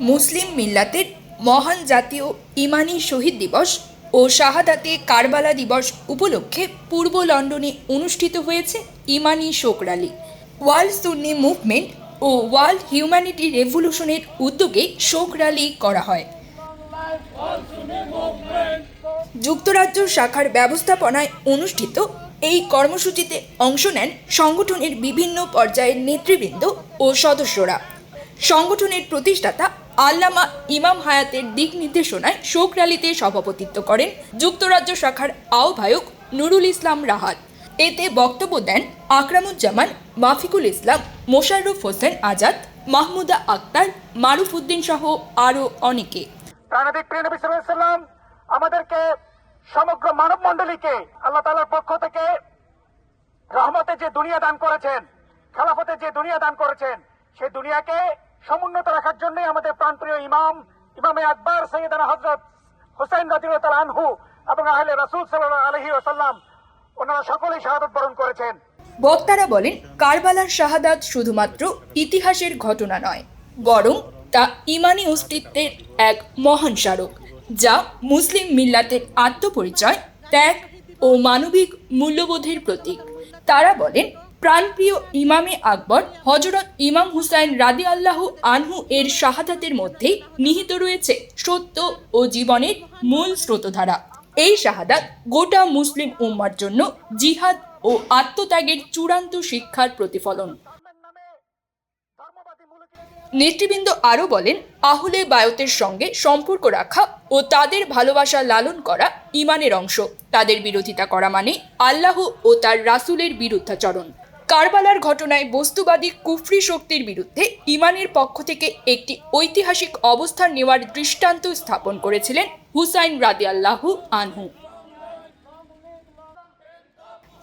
মুসলিম মিল্লাতের মহান জাতীয় ইমানি শহীদ দিবস ও শাহাদাতে কারবালা দিবস উপলক্ষে পূর্ব লন্ডনে অনুষ্ঠিত হয়েছে ইমানি শোক র্যালি। ওয়ার্ল্ড সুন্নি মুভমেন্ট ও ওয়ার্ল্ড হিউম্যানিটি রেভলিউশনের উদ্যোগে শোক র্যালি করা হয়। যুক্তরাজ্য শাখার ব্যবস্থাপনায় অনুষ্ঠিত এই কর্মসূচিতে অংশ নেন সংগঠনের বিভিন্ন পর্যায়ের নেতৃবৃন্দ ও সদস্যরা। সংগঠনের প্রতিষ্ঠাতা আল্লামা ইমাম হায়াতের দিক নির্দেশনায় শোক র্যালিতে সভাপতিত্ব করেন যুক্তরাজ্য শাখার আহ্বায়ক নুরুল ইসলাম রাহাত। এতে বক্তব্য দেন আকরামুজ্জামান, মাফিকুল ইসলাম, মোশাররফ হোসেন আজাদ, মাহমুদা আক্তার, মারুফ উদ্দিন সহ আরও অনেকে। আমাদেরকে সমগ্র মানব মণ্ডলীকে আল্লাহ তাআলার পক্ষ থেকে রহমতে যে দুনিয়া দান করেছেন, খেলাফতে যে দুনিয়া দান করেছেন, সেই দুনিয়াকে সমুন্নত রাখার জন্যই আমাদের প্রাণপ্রিয় ইমাম, ইমামে আকবর, সৈয়দানা হজরত হুসাইন রাদিয়াল্লাহু আনহু এবং আহলে রাসূল সাল্লাল্লাহু আলাইহি ওয়াসাল্লাম, ওনারা সকলেই শাহাদত বরণ করেছেন। বক্তারা বলেন, কারবালার শাহাদাত শুধুমাত্র ইতিহাসের ঘটনা নয়, বরং তা ইমানি অস্তিত্বের এক মহান স্মারক। যা মুসলিম মিল্লাতের আত্মপরিচয়, ত্যাগ ও মানবিক মূল্যবোধের প্রতীক। তারা বলেন, প্রাণপ্রিয় ইমামে আকবর হজরত ইমাম হুসাইন রাদি আল্লাহ আনহু এর শাহাদাতের মধ্যে নিহিত রয়েছে সত্য ও জীবনের মূল স্রোতধারা। এই শাহাদাত গোটা মুসলিম উম্মার জন্য জিহাদ ও আত্মত্যাগের চূড়ান্ত শিক্ষার প্রতিফলন। নেতৃবৃন্দ আরও বলেন, আহুলে বায়তের সঙ্গে সম্পর্ক রাখা ও তাদের ভালোবাসা লালন করা ইমানের অংশ। তাদের বিরোধিতা করা মানে আল্লাহ ও তার রাসূলের বিরুদ্ধাচরণ। কারবালার ঘটনায় বস্তুবাদী কুফরি শক্তির বিরুদ্ধে ইমানের পক্ষ থেকে একটি ঐতিহাসিক অবস্থান নেওয়ার দৃষ্টান্ত স্থাপন করেছিলেন হুসাইন রাদিয়াল্লাহু আনহু।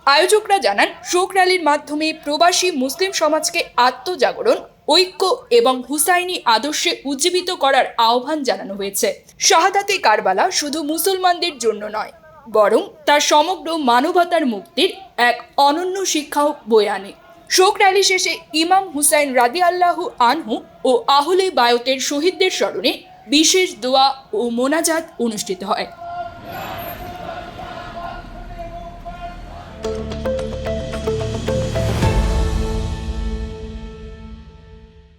আয়োজকরা জানান, শোক র্যালির মাধ্যমে প্রবাসী মুসলিম সমাজকে আত্মজাগরণ ঐক্য এবং হুসাইনি আদর্শে উজ্জীবিত করার আহ্বান জানানো হয়েছে। শাহাদাতে কারবালা শুধু মুসলমানদের জন্য নয়, বরং তার সমগ্র মানবতার মুক্তির এক অনন্য শিক্ষাও বয়ে আনে। শোক র্যালি শেষে ইমাম হুসাইন রাদি আল্লাহ আনহু ও আহলে বায়তের শহীদদের স্মরণে বিশেষ দোয়া ও মোনাজাত অনুষ্ঠিত হয়।